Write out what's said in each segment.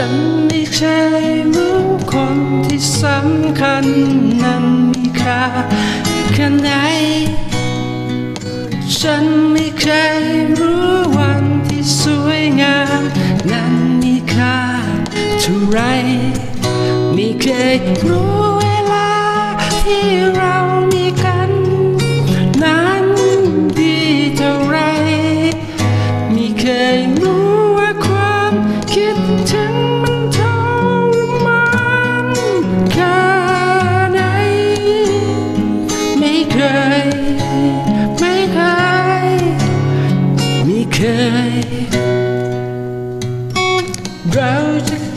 ฉันไม่เคยรู้คนที่สำคัญนั้นมีค่าแค่ไหน ฉันไม่เคยรู้วันที่สวยงามนั้นมีค่าเท่าไร ไม่เคยรู้เวลาที่เรา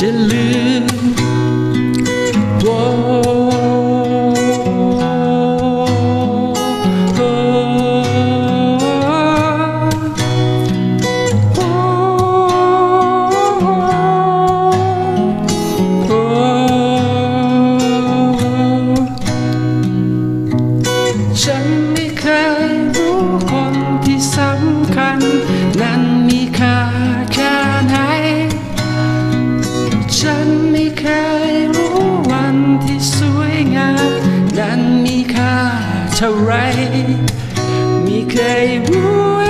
จะ งามนั้นมีค่าเท่าไรมีเคยรู้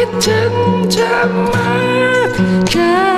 คิดถึงเธอมากแค่